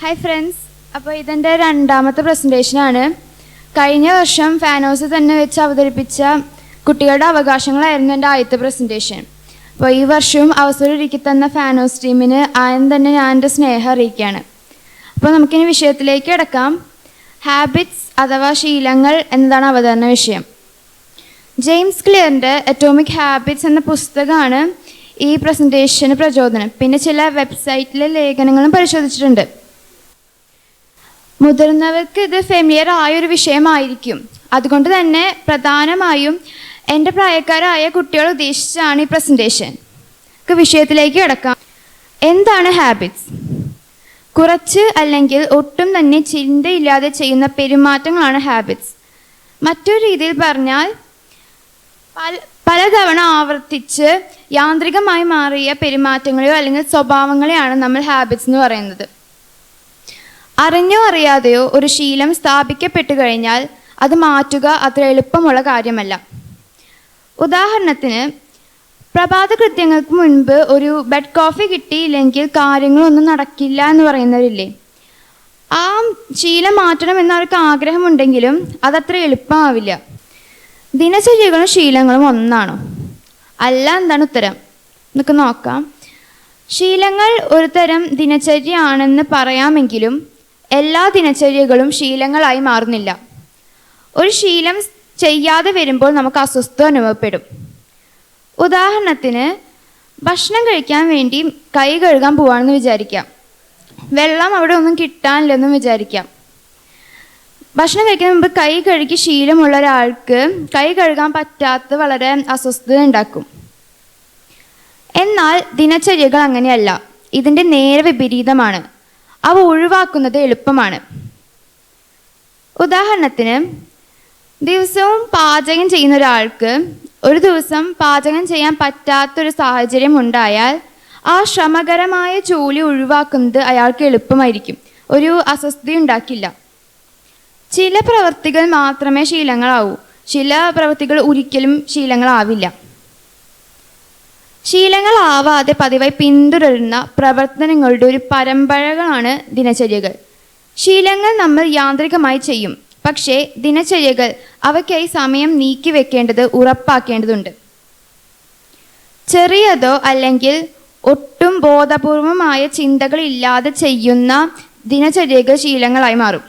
Hi friends അപ്പോൾ ഇതെന്റെ രണ്ടാമത്തെ പ്രസന്റേഷനാണ് കഴിഞ്ഞ വർഷം ഫാനോസ് തന്നെ വെച്ച് അവതരിപ്പിച്ച കുട്ടികളുടെ അവകാശങ്ങളായിരുന്നു എന്റെ ആദ്യത്തെ പ്രസന്റേഷൻ അപ്പോൾ ഈ വർഷവും അവസരം ഒരുക്കി തന്ന ഫാനോസ് ടീമിന് ആദ്യം തന്നെ ഞാൻ എന്റെ സ്നേഹം അറിയിക്കുകയാണ്. അപ്പോൾ നമുക്കിനി വിഷയത്തിലേക്ക് കിടക്കാം. ഹാബിറ്റ്സ് അഥവാ ശീലങ്ങൾ എന്നതാണ് അവതരണ വിഷയം. ജെയിംസ് ക്ലിയറിന്റെ അറ്റോമിക് ഹാബിറ്റ്സ് എന്ന പുസ്തകമാണ് ഈ പ്രസന്റേഷന് പ്രചോദനം. പിന്നെ ചില വെബ്സൈറ്റിലെ ലേഖനങ്ങളും പരിശോധിച്ചിട്ടുണ്ട്. മുതിർന്നവർക്ക് ഇത് ഫെമിലിയർ ആയ ഒരു വിഷയമായിരിക്കും. അതുകൊണ്ട് തന്നെ പ്രധാനമായും എന്റെ പ്രായക്കാരായ കുട്ടികൾ ഉദ്ദേശിച്ചാണ് ഈ പ്രസന്റേഷൻ വിഷയത്തിലേക്ക് കിടക്കാം. എന്താണ് ഹാബിറ്റ്സ്? കുറച്ച് അല്ലെങ്കിൽ ഒട്ടും തന്നെ ചിന്തയില്ലാതെ ചെയ്യുന്ന പെരുമാറ്റങ്ങളാണ് ഹാബിറ്റ്സ്. മറ്റൊരു രീതിയിൽ പറഞ്ഞാൽ പല പലതവണ ആവർത്തിച്ച് യാന്ത്രികമായി മാറിയ പെരുമാറ്റങ്ങളെയോ അല്ലെങ്കിൽ സ്വഭാവങ്ങളെയാണ് നമ്മൾ ഹാബിറ്റ്സ് എന്ന് പറയുന്നത്. അറിഞ്ഞോ അറിയാതെയോ ഒരു ശീലം സ്ഥാപിക്കപ്പെട്ടു കഴിഞ്ഞാൽ അത് മാറ്റുക അത്ര എളുപ്പമുള്ള കാര്യമല്ല. ഉദാഹരണത്തിന് പ്രഭാത കൃത്യങ്ങൾക്ക് മുൻപ് ഒരു ബെഡ് കോഫി കിട്ടിയില്ലെങ്കിൽ കാര്യങ്ങളൊന്നും നടക്കില്ല എന്ന് പറയുന്നവരില്ലേ? ആ ശീലം മാറ്റണം എന്നവർക്ക് ആഗ്രഹമുണ്ടെങ്കിലും അതത്ര എളുപ്പമാവില്ല. ദിനചര്യകളും ശീലങ്ങളും ഒന്നാണോ. അല്ല എന്താണ് ഉത്തരം? നമുക്ക് നോക്കാം. ശീലങ്ങൾ ഒരു തരം ദിനചര്യയാണെന്ന് പറയാമെങ്കിലും എല്ലാ ദിനചര്യകളും ശീലങ്ങളായി മാറുന്നില്ല. ഒരു ശീലം ചെയ്യാതെ വരുമ്പോൾ നമുക്ക് അസ്വസ്ഥത അനുഭവപ്പെടും. ഉദാഹരണത്തിന് ഭക്ഷണം കഴിക്കാൻ വേണ്ടി കൈ കഴുകാൻ പോവാണെന്ന് വിചാരിക്കാം. വെള്ളം അവിടെ ഒന്നും കിട്ടാനില്ലെന്നും വിചാരിക്കാം. ഭക്ഷണം കഴിക്കുന്ന മുമ്പ് കൈ കഴുകി ശീലമുള്ള ഒരാൾക്ക് കൈ കഴുകാൻ പറ്റാത്ത വളരെ അസ്വസ്ഥത ഉണ്ടാക്കും. എന്നാൽ ദിനചര്യകൾ അങ്ങനെയല്ല. ഇതിന്റെ നേരെ വിപരീതമാണ്. അവ ഒഴിവാക്കുന്നത് എളുപ്പമാണ്. ഉദാഹരണത്തിന് ദിവസവും പാചകം ചെയ്യുന്ന ഒരാൾക്ക് ഒരു ദിവസം പാചകം ചെയ്യാൻ പറ്റാത്തൊരു സാഹചര്യം ഉണ്ടായാൽ ആ ശ്രമകരമായ ജോലി ഒഴിവാക്കുന്നത് അയാൾക്ക് എളുപ്പമായിരിക്കും. ഒരു അസ്വസ്ഥത ഉണ്ടാക്കില്ല. ചില പ്രവൃത്തികൾ മാത്രമേ ശീലങ്ങളാവൂ. ചില പ്രവൃത്തികൾ ഒരിക്കലും ശീലങ്ങളാവില്ല. ശീലങ്ങളാവാതെ പതിവായി പിന്തുടരുന്ന പ്രവർത്തനങ്ങളുടെ ഒരു പരമ്പരകളാണ് ദിനചര്യകൾ. ശീലങ്ങൾ നമ്മൾ യാന്ത്രികമായി ചെയ്യും. പക്ഷേ ദിനചര്യകൾ അവയ്ക്കായി സമയം നീക്കി വെക്കേണ്ടത് ഉറപ്പാക്കേണ്ടതുണ്ട്. ചെറിയതോ അല്ലെങ്കിൽ ഒട്ടും ബോധപൂർവമായ ചിന്തകളില്ലാതെ ചെയ്യുന്ന ദിനചര്യകൾ ശീലങ്ങളായി മാറും.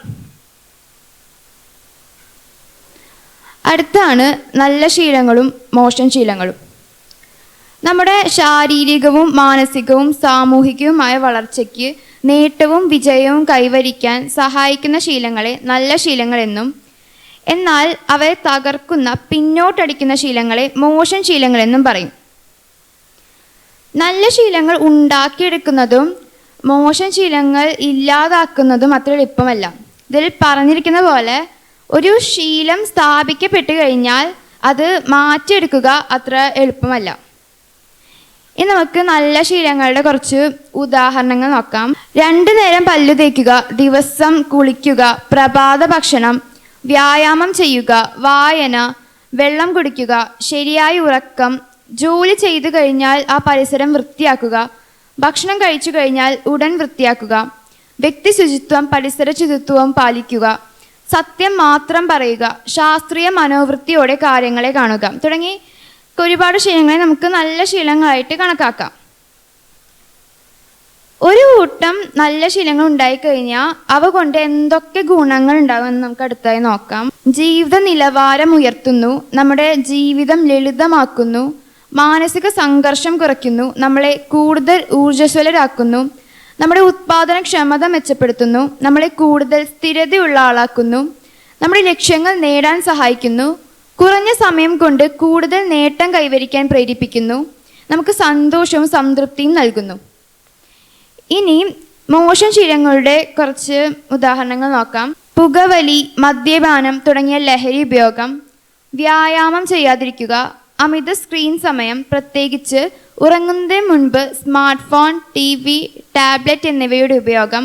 അടുത്താണ് നല്ല ശീലങ്ങളും മോശം ശീലങ്ങളും. നമ്മുടെ ശാരീരികവും മാനസികവും സാമൂഹികവുമായ വളർച്ചയ്ക്ക് നേട്ടവും വിജയവും കൈവരിക്കാൻ സഹായിക്കുന്ന ശീലങ്ങളെ നല്ല ശീലങ്ങളെന്നും എന്നാൽ അവയെ തകർക്കുന്ന പിന്നോട്ടടിക്കുന്ന ശീലങ്ങളെ മോശം ശീലങ്ങളെന്നും പറയും. നല്ല ശീലങ്ങൾ ഉണ്ടാക്കിയെടുക്കുന്നതും മോശം ശീലങ്ങൾ ഇല്ലാതാക്കുന്നതും അത്ര എളുപ്പമല്ല. ഇതിൽ പറഞ്ഞിരിക്കുന്ന പോലെ ഒരു ശീലം സ്ഥാപിക്കപ്പെട്ട് കഴിഞ്ഞാൽ അത് മാറ്റിയെടുക്കുക അത്ര എളുപ്പമല്ല. ഇനി നമുക്ക് നല്ല ശീലങ്ങളുടെ കുറച്ച് ഉദാഹരണങ്ങൾ നോക്കാം. രണ്ടു നേരം പല്ലു തേക്കുക ദിവസം കുളിക്കുക പ്രഭാത ഭക്ഷണം വ്യായാമം ചെയ്യുക വായന വെള്ളം കുടിക്കുക ശരിയായ ഉറക്കം ജോലി ചെയ്തു കഴിഞ്ഞാൽ ആ പരിസരം വൃത്തിയാക്കുക ഭക്ഷണം കഴിച്ചു കഴിഞ്ഞാൽ ഉടൻ വൃത്തിയാക്കുക വ്യക്തി ശുചിത്വം പരിസര ശുചിത്വം പാലിക്കുക സത്യം മാത്രം പറയുക ശാസ്ത്രീയ മനോവൃത്തിയോടെ കാര്യങ്ങളെ കാണുക. തുടങ്ങി. ഒരുപാട് ശീലങ്ങളെ നമുക്ക് നല്ല ശീലങ്ങളായിട്ട് കണക്കാക്കാം. ഒരു കൂട്ടം നല്ല ശീലങ്ങൾ ഉണ്ടായിക്കഴിഞ്ഞാൽ അവ കൊണ്ട് എന്തൊക്കെ ഗുണങ്ങൾ ഉണ്ടാകുമെന്ന് നമുക്ക് അടുത്തായി നോക്കാം. ജീവിത നിലവാരം ഉയർത്തുന്നു നമ്മുടെ ജീവിതം ലളിതമാക്കുന്നു മാനസിക സംഘർഷം കുറയ്ക്കുന്നു നമ്മളെ കൂടുതൽ ഊർജസ്വലരാക്കുന്നു നമ്മുടെ ഉത്പാദനക്ഷമത മെച്ചപ്പെടുത്തുന്നു നമ്മളെ കൂടുതൽ സ്ഥിരതയുള്ള ആളാക്കുന്നു നമ്മുടെ ലക്ഷ്യങ്ങൾ നേടാൻ സഹായിക്കുന്നു കുറഞ്ഞ സമയം കൊണ്ട് കൂടുതൽ നേട്ടം കൈവരിക്കാൻ പ്രേരിപ്പിക്കുന്നു. നമുക്ക് സന്തോഷവും സംതൃപ്തിയും നൽകുന്നു. ഇനി മോശം ശീലങ്ങളുടെ കുറച്ച് ഉദാഹരണങ്ങൾ നോക്കാം. പുകവലി മദ്യപാനം തുടങ്ങിയ ലഹരി ഉപയോഗം വ്യായാമം ചെയ്യാതിരിക്കുക അമിത സ്ക്രീൻ സമയം പ്രത്യേകിച്ച് ഉറങ്ങുന്നതിന് മുൻപ് smart phone T V tablet എന്നിവയുടെ ഉപയോഗം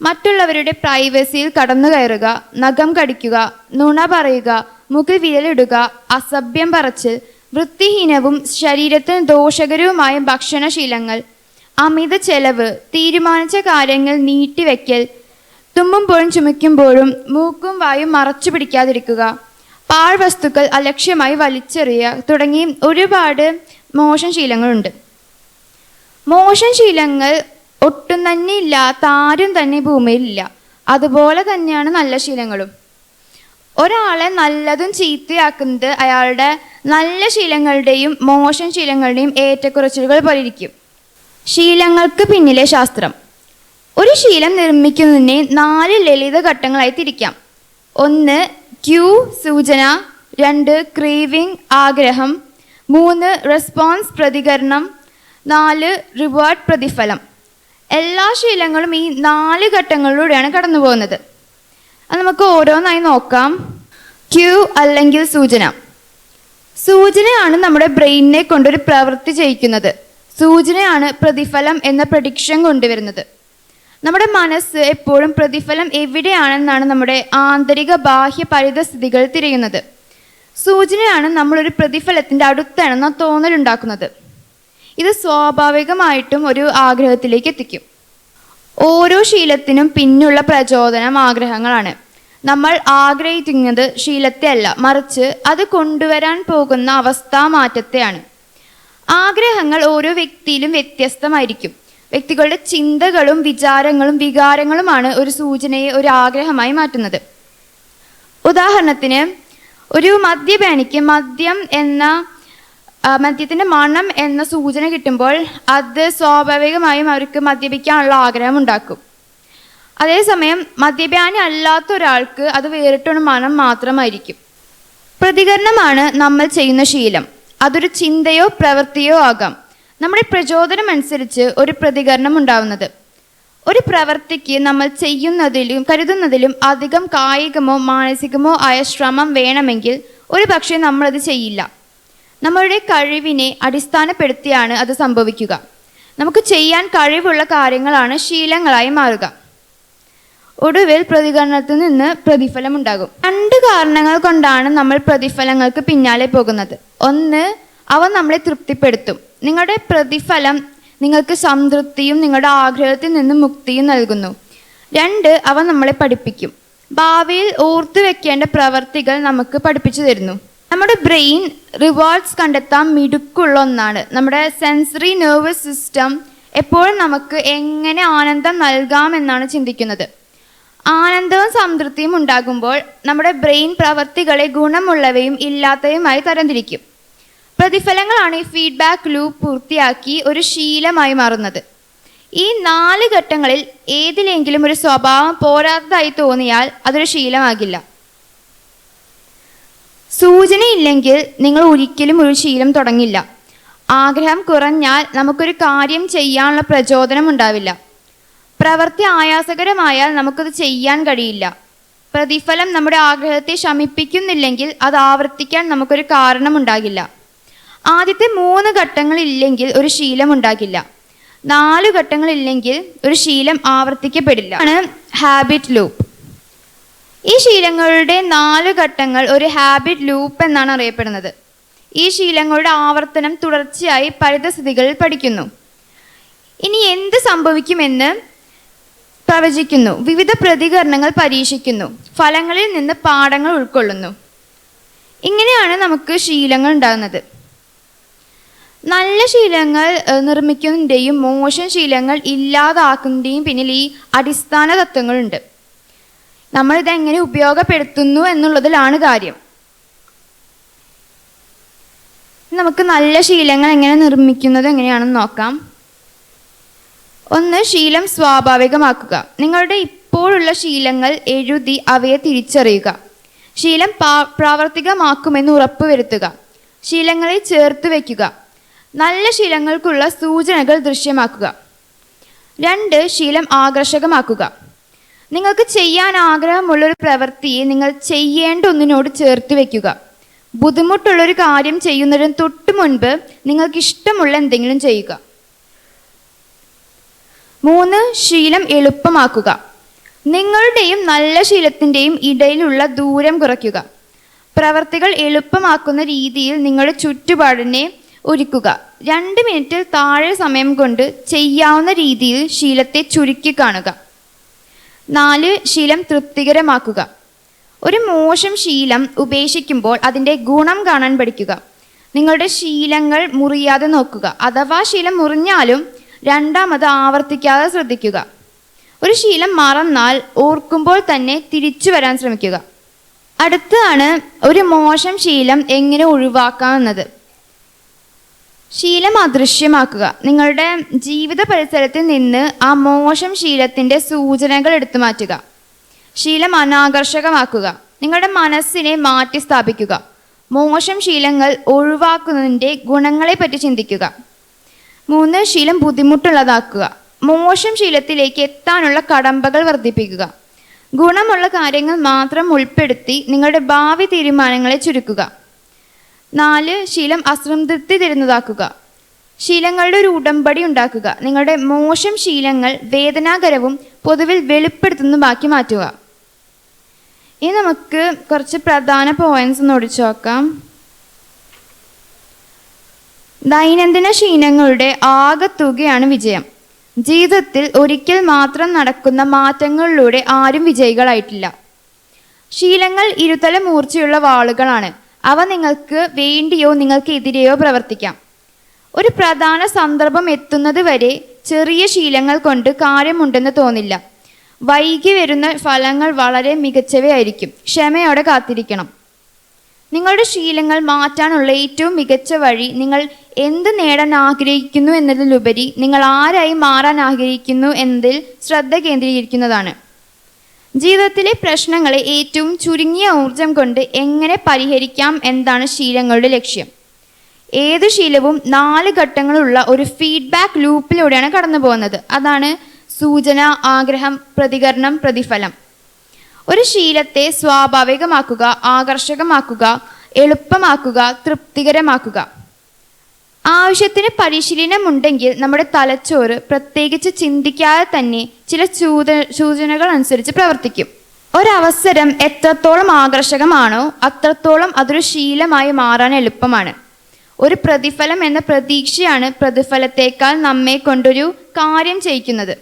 മറ്റുള്ളവരുടെ പ്രൈവസിയിൽ കടന്നു കയറുക നഖം കടിക്കുക നുണ പറയുക മുഖ വിരലിടുക അസഭ്യം പറച്ചിൽ വൃത്തിഹീനവും ശരീരത്തിന് ദോഷകരവുമായ ഭക്ഷണശീലങ്ങൾ അമിത ചെലവ് തീരുമാനിച്ച കാര്യങ്ങൾ നീട്ടിവെക്കൽ തുമ്മുമ്പോഴും ചുമയ്ക്കുമ്പോഴും മൂക്കും വായും മറച്ചു പിടിക്കാതിരിക്കുക പാഴ്വസ്തുക്കൾ അലക്ഷ്യമായി വലിച്ചെറിയുക തുടങ്ങി ഒരുപാട് മോശം ശീലങ്ങളുണ്ട് മോശം ശീലങ്ങൾ ഒട്ടും തന്നെ ഇല്ലാത്ത ആരും തന്നെ ഭൂമിയിലില്ല അതുപോലെ തന്നെയാണ് നല്ല ശീലങ്ങളും. ഒരാളെ നല്ലതും ചീത്തയാക്കുന്നത് അയാളുടെ നല്ല ശീലങ്ങളുടെയും മോശം ശീലങ്ങളുടെയും ഏറ്റക്കുറച്ചിലുകൾ പോലെ ഇരിക്കും ശീലങ്ങൾക്ക് പിന്നിലെ ശാസ്ത്രം. ഒരു ശീലം നിർമ്മിക്കുന്നതിനെ നാല് ലളിത ഘട്ടങ്ങളായി തിരിക്കാം. ഒന്ന് ക്യൂ സൂചന. രണ്ട് ക്രീവിംഗ് ആഗ്രഹം. മൂന്ന് റെസ്പോൺസ് പ്രതികരണം. നാല് റിവാർഡ് പ്രതിഫലം. എല്ലാ ശീലങ്ങളും ഈ നാല് ഘട്ടങ്ങളിലൂടെയാണ് കടന്നു പോകുന്നത് അത് നമുക്ക് ഓരോന്നായി നോക്കാം. ക്യൂ അല്ലെങ്കിൽ സൂചന. സൂചനയാണ് നമ്മുടെ ബ്രെയിനിനെ കൊണ്ടൊരു പ്രവൃത്തി ചെയ്യിക്കുന്നത്. സൂചനയാണ് പ്രതിഫലം എന്ന പ്രഡിക്ഷൻ കൊണ്ടുവരുന്നത്. നമ്മുടെ മനസ്സ് എപ്പോഴും പ്രതിഫലം എവിടെയാണെന്നാണ് നമ്മുടെ ആന്തരിക ബാഹ്യ പരിതസ്ഥിതികൾ തിരയുന്നത്. സൂചനയാണ് നമ്മളൊരു പ്രതിഫലത്തിന്റെ അടുത്താണെന്ന തോന്നലുണ്ടാക്കുന്നത്. ഇത് സ്വാഭാവികമായിട്ടും ഒരു ആഗ്രഹത്തിലേക്ക് എത്തിക്കും. ഓരോ ശീലത്തിനും പിന്നുള്ള പ്രചോദനം ആഗ്രഹങ്ങളാണ്. നമ്മൾ ആഗ്രഹിക്കുന്നത് ശീലത്തെ അല്ല മറിച്ച് അത് കൊണ്ടുവരാൻ പോകുന്ന അവസ്ഥാ മാറ്റത്തെയാണ്. ആഗ്രഹങ്ങൾ ഓരോ വ്യക്തിയിലും വ്യത്യസ്തമായിരിക്കും. വ്യക്തികളുടെ ചിന്തകളും വിചാരങ്ങളും വികാരങ്ങളുമാണ് ഒരു സൂചനയെ ഒരു ആഗ്രഹമായി മാറ്റുന്നത്. ഉദാഹരണത്തിന് ഒരു മദ്യപാനിക്ക് മദ്യം എന്ന മദ്യത്തിന്റെ മണം എന്ന സൂചന കിട്ടുമ്പോൾ അത് സ്വാഭാവികമായും അവർക്ക് മദ്യപിക്കാനുള്ള ആഗ്രഹം ഉണ്ടാക്കും. അതേസമയം മദ്യപാനി അല്ലാത്ത ഒരാൾക്ക് അത് വേറിട്ടൊരു മണം മാത്രമായിരിക്കും. പ്രതികരണമാണ് നമ്മൾ ചെയ്യുന്ന ശീലം. അതൊരു ചിന്തയോ പ്രവൃത്തിയോ ആകാം. നമ്മുടെ പ്രചോദനം അനുസരിച്ച് ഒരു പ്രതികരണം ഉണ്ടാവുന്നത്. ഒരു പ്രവൃത്തിക്ക് നമ്മൾ ചെയ്യുന്നതിലും കരുതുന്നതിലും അധികം കായികമോ മാനസികമോ ആയ ശ്രമം വേണമെങ്കിൽ ഒരു പക്ഷേ നമ്മളത് ചെയ്യില്ല. നമ്മളുടെ കഴിവിനെ അടിസ്ഥാനപ്പെടുത്തിയാണ് അത് സംഭവിക്കുക. നമുക്ക് ചെയ്യാൻ കഴിവുള്ള കാര്യങ്ങളാണ് ശീലങ്ങളായി മാറുക. ഒടുവിൽ പ്രതികരണത്തിൽ നിന്ന് പ്രതിഫലം ഉണ്ടാകും. രണ്ട് കാരണങ്ങൾ കൊണ്ടാണ് നമ്മൾ പ്രതിഫലങ്ങൾക്ക് പിന്നാലെ പോകുന്നത്. ഒന്ന് അവ നമ്മളെ തൃപ്തിപ്പെടുത്തും. നിങ്ങളുടെ പ്രതിഫലം നിങ്ങൾക്ക് സംതൃപ്തിയും നിങ്ങളുടെ ആഗ്രഹത്തിൽ നിന്ന് മുക്തിയും നൽകുന്നു. രണ്ട് അവ നമ്മളെ പഠിപ്പിക്കും. ഭാവിയിൽ ഓർത്തു വെക്കേണ്ട പ്രവർത്തികൾ നമുക്ക് പഠിപ്പിച്ചു തരുന്നു. നമ്മുടെ ബ്രെയിൻ റിവാർഡ്സ് കണ്ടെത്താൻ മിടുക്കുള്ള ഒന്നാണ്. നമ്മുടെ സെൻസറി നെർവസ് സിസ്റ്റം എപ്പോഴും നമുക്ക് എങ്ങനെ ആനന്ദം നൽകാമെന്നാണ് ചിന്തിക്കുന്നത്. ആനന്ദവും സംതൃപ്തിയും ഉണ്ടാകുമ്പോൾ നമ്മുടെ ബ്രെയിൻ പ്രവർത്തികളെ ഗുണമുള്ളവയും ഇല്ലാത്തവയുമായി തരംതിരിക്കും. പ്രതിഫലങ്ങളാണ് ഈ ഫീഡ്ബാക്ക് ലൂപ്പ് പൂർത്തിയാക്കി ഒരു ശീലമായി മാറുന്നത്. ഈ നാല് ഘട്ടങ്ങളിൽ ഏതിലെങ്കിലും ഒരു സ്വഭാവം പോരാത്തതായി തോന്നിയാൽ അതൊരു ശീലമാകില്ല. സൂചനയില്ലെങ്കിൽ നിങ്ങൾ ഒരിക്കലും ഒരു ശീലം തുടങ്ങില്ല. ആഗ്രഹം കുറഞ്ഞാൽ നമുക്കൊരു കാര്യം ചെയ്യാനുള്ള പ്രചോദനം ഉണ്ടാവില്ല. പ്രവൃത്തി ആയാസകരമായാൽ നമുക്കത് ചെയ്യാൻ കഴിയില്ല. പ്രതിഫലം നമ്മുടെ ആഗ്രഹത്തെ ശമിപ്പിക്കുന്നില്ലെങ്കിൽ അത് ആവർത്തിക്കാൻ നമുക്കൊരു കാരണം ഉണ്ടാകില്ല. ആദ്യത്തെ മൂന്ന് ഘട്ടങ്ങളില്ലെങ്കിൽ ഒരു ശീലം ഉണ്ടാകില്ല. നാല് ഘട്ടങ്ങളില്ലെങ്കിൽ ഒരു ശീലം ആവർത്തിക്കപ്പെടില്ല. ആണ് ഹാബിറ്റ് ലൂപ്പ് ഈ ശീലങ്ങളുടെ നാല് ഘട്ടങ്ങൾ ഒരു ഹാബിറ്റ് ലൂപ്പ് എന്നാണ് അറിയപ്പെടുന്നത്. ഈ ശീലങ്ങളുടെ ആവർത്തനം തുടർച്ചയായി പരിതസ്ഥിതികളിൽ പഠിക്കുന്നു. ഇനി എന്ത് സംഭവിക്കുമെന്ന് പ്രവചിക്കുന്നു. വിവിധ പ്രതികരണങ്ങൾ പരീക്ഷിക്കുന്നു. ഫലങ്ങളിൽ നിന്ന് പാഠങ്ങൾ ഉൾക്കൊള്ളുന്നു. ഇങ്ങനെയാണ് നമുക്ക് ശീലങ്ങൾ ഉണ്ടാകുന്നത്. നല്ല ശീലങ്ങൾ നിർമ്മിക്കുന്നതിന്റെയും മോശം ശീലങ്ങൾ ഇല്ലാതാക്കുന്നതിന്റെയും പിന്നിൽ ഈ അടിസ്ഥാന തത്വങ്ങളുണ്ട്. നമ്മളിത് ഇതെങ്ങനെ ഉപയോഗപ്പെടുത്തുന്നു എന്നുള്ളതിലാണ് കാര്യം. നമുക്ക് നല്ല ശീലങ്ങൾ എങ്ങനെ നിർമ്മിക്കുന്നത് എങ്ങനെയാണെന്ന് നോക്കാം. ഒന്ന് ശീലം സ്വാഭാവികമാക്കുക. നിങ്ങളുടെ ഇപ്പോഴുള്ള ശീലങ്ങൾ എഴുതി അവയെ തിരിച്ചറിയുക. ശീലം പ്രാവർത്തികമാക്കുമെന്ന് ഉറപ്പുവരുത്തുക. ശീലങ്ങളെ ചേർത്ത് വയ്ക്കുക നല്ല ശീലങ്ങൾക്കുള്ള സൂചനകൾ ദൃശ്യമാക്കുക. രണ്ട് ശീലം ആകർഷകമാക്കുക. നിങ്ങൾക്ക് ചെയ്യാൻ ആഗ്രഹമുള്ളൊരു പ്രവൃത്തിയെ നിങ്ങൾ ചെയ്യേണ്ട ഒന്നിനോട് ചേർത്ത് വെക്കുക. ബുദ്ധിമുട്ടുള്ളൊരു കാര്യം ചെയ്യുന്നതിന് തൊട്ട് മുൻപ് നിങ്ങൾക്ക് ഇഷ്ടമുള്ള എന്തെങ്കിലും ചെയ്യുക. മൂന്ന് ശീലം എളുപ്പമാക്കുക. നിങ്ങളുടെയും നല്ല ശീലത്തിന്റെയും ഇടയിലുള്ള ദൂരം കുറയ്ക്കുക. പ്രവർത്തികൾ എളുപ്പമാക്കുന്ന രീതിയിൽ നിങ്ങളുടെ ചുറ്റുപാടിനെ ഒരുക്കുക. രണ്ട് മിനിറ്റിൽ താഴെ സമയം കൊണ്ട് ചെയ്യാവുന്ന രീതിയിൽ ശീലത്തെ ചുരുക്കി കാണുക. നാല് ശീലം തൃപ്തികരമാക്കുക. ഒരു മോശം ശീലം ഉപേക്ഷിക്കുമ്പോൾ അതിന്റെ ഗുണം കാണാൻ പഠിക്കുക. നിങ്ങളുടെ ശീലങ്ങൾ മുറിയാതെ നോക്കുക. അഥവാ ശീലം മുറിഞ്ഞാലും രണ്ടാമത് ആവർത്തിക്കാതെ ശ്രദ്ധിക്കുക. ഒരു ശീലം മറന്നാൽ ഓർക്കുമ്പോൾ തന്നെ തിരിച്ചു വരാൻ ശ്രമിക്കുക. അടുത്താണ് ഒരു മോശം ശീലം എങ്ങനെ ഒഴിവാക്കാം എന്നത് ശീലം അദൃശ്യമാക്കുക. നിങ്ങളുടെ ജീവിത പരിസരത്തിൽ നിന്ന് ആ മോശം ശീലത്തിന്റെ സൂചനകൾ എടുത്തു മാറ്റുക. ശീലം അനാകർഷകമാക്കുക. നിങ്ങളുടെ മനസ്സിനെ മാറ്റി സ്ഥാപിക്കുക. മോശം ശീലങ്ങൾ ഒഴിവാക്കുന്നതിന്റെ ഗുണങ്ങളെപ്പറ്റി ചിന്തിക്കുക. മൂന്ന് ശീലം ബുദ്ധിമുട്ടുള്ളതാക്കുക. മോശം ശീലത്തിലേക്ക് എത്താനുള്ള കടമ്പകൾ വർദ്ധിപ്പിക്കുക. ഗുണമുള്ള കാര്യങ്ങൾ മാത്രം ഉൾപ്പെടുത്തി നിങ്ങളുടെ ഭാവി തീരുമാനങ്ങളെ ചുരുക്കുക. നാല് ശീലം അസംതൃപ്തി തരുന്നതാക്കുക. ശീലങ്ങളുടെ ഒരു ഉടമ്പടി ഉണ്ടാക്കുക. നിങ്ങളുടെ മോശം ശീലങ്ങൾ വേദനാകരവും പൊതുവിൽ വെളിപ്പെടുത്തുന്നതുമാക്കി മാറ്റുക. ഇനി നമുക്ക് കുറച്ച് പ്രധാന പോയിന്റ്സ് ഒന്ന് ഒടിച്ചു നോക്കാം. ദൈനംദിന ശീലങ്ങളുടെ ആകത്തുകയാണ് വിജയം. ജീവിതത്തിൽ ഒരിക്കൽ മാത്രം നടക്കുന്ന മാറ്റങ്ങളിലൂടെ ആരും വിജയികളായിട്ടില്ല. ശീലങ്ങൾ ഇരുതല മൂർച്ചയുള്ള വാളുകളാണ്. അവ നിങ്ങൾക്ക് വേണ്ടിയോ നിങ്ങൾക്ക് എതിരെയോ പ്രവർത്തിക്കാം. ഒരു പ്രധാന സന്ദർഭം എത്തുന്നത് വരെ ചെറിയ ശീലങ്ങൾ കൊണ്ട് കാര്യമുണ്ടെന്ന് തോന്നില്ല. വൈകി വരുന്ന ഫലങ്ങൾ വളരെ മികച്ചവയായിരിക്കും. ക്ഷമയോടെ കാത്തിരിക്കണം. നിങ്ങളുടെ ശീലങ്ങൾ മാറ്റാനുള്ള ഏറ്റവും മികച്ച വഴി നിങ്ങൾ എന്ത് നേടാൻ ആഗ്രഹിക്കുന്നു എന്നതിലുപരി നിങ്ങൾ ആരായി മാറാൻ ആഗ്രഹിക്കുന്നു എന്നതിൽ ശ്രദ്ധ കേന്ദ്രീകരിക്കുന്നതാണ്. ജീവിതത്തിലെ പ്രശ്നങ്ങളെ ഏറ്റവും ചുരുങ്ങിയ ഊർജം കൊണ്ട് എങ്ങനെ പരിഹരിക്കാം എന്നതാണ് ശീലങ്ങളുടെ ലക്ഷ്യം. ഏത് ശീലവും നാല് ഘട്ടങ്ങളുള്ള ഒരു ഫീഡ്ബാക്ക് ലൂപ്പിലൂടെയാണ് കടന്നു പോകുന്നത്. അതാണ് സൂചന ആഗ്രഹം പ്രതികരണം പ്രതിഫലം. ഒരു ശീലത്തെ സ്വാഭാവികമാക്കുക ആകർഷകമാക്കുക എളുപ്പമാക്കുക തൃപ്തികരമാക്കുക. ആവശ്യത്തിന് പരിശീലനം ഉണ്ടെങ്കിൽ നമ്മുടെ തലച്ചോറ് പ്രത്യേകിച്ച് ചിന്തിക്കാതെ തന്നെ ചില ചൂത സൂചനകൾ അനുസരിച്ച് പ്രവർത്തിക്കും. ഒരവസരം എത്രത്തോളം ആകർഷകമാണോ അത്രത്തോളം അതൊരു ശീലമായി മാറാൻ എളുപ്പമാണ്. ഒരു പ്രതിഫലം എന്ന പ്രതീക്ഷയാണ് പ്രതിഫലത്തേക്കാൾ നമ്മെ കൊണ്ടൊരു കാര്യം ചെയ്യിക്കുന്നത്.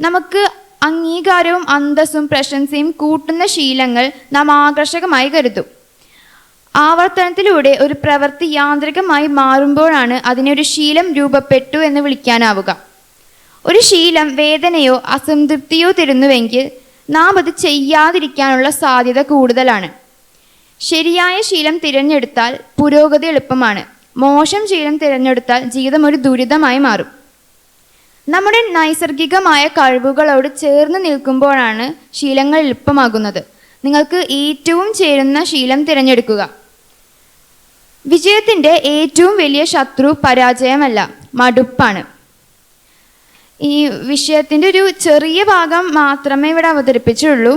നമുക്ക് അംഗീകാരവും അന്തസ്സും പ്രശംസയും കൂട്ടുന്ന ശീലങ്ങൾ നാം ആകർഷകമായി കരുതും. ആവർത്തനത്തിലൂടെ ഒരു പ്രവൃത്തി യാന്ത്രികമായി മാറുമ്പോഴാണ് അതിനൊരു ശീലം രൂപപ്പെട്ടു എന്ന് വിളിക്കാനാവുക. ഒരു ശീലം വേദനയോ അസംതൃപ്തിയോ തരുന്നുവെങ്കിൽ നാം അത് ചെയ്യാതിരിക്കാനുള്ള സാധ്യത കൂടുതലാണ്. ശരിയായ ശീലം തിരഞ്ഞെടുത്താൽ പുരോഗതി എളുപ്പമാണ്. മോശം ശീലം തിരഞ്ഞെടുത്താൽ ജീവിതം ഒരു ദുരിതമായി മാറും. നമ്മുടെ നൈസർഗികമായ കഴിവുകളോട് ചേർന്ന് നിൽക്കുമ്പോഴാണ് ശീലങ്ങൾ എളുപ്പമാകുന്നത്. നിങ്ങൾക്ക് ഏറ്റവും ചേരുന്ന ശീലം തിരഞ്ഞെടുക്കുക. വിജയത്തിന്റെ ഏറ്റവും വലിയ ശത്രു പരാജയമല്ല മടുപ്പാണ്. ഈ വിഷയത്തിന്റെ ഒരു ചെറിയ ഭാഗം മാത്രമേ ഇവിടെ അവതരിപ്പിച്ചുള്ളൂ.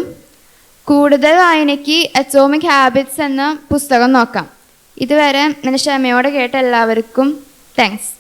കൂടുതൽ വായനയ്ക്ക് അറ്റോമിക് ഹാബിറ്റ്സ് എന്ന പുസ്തകം നോക്കാം. ഇതുവരെ എന്റെ ക്ഷമയോടെ കേട്ട എല്ലാവർക്കും താങ്ക്സ്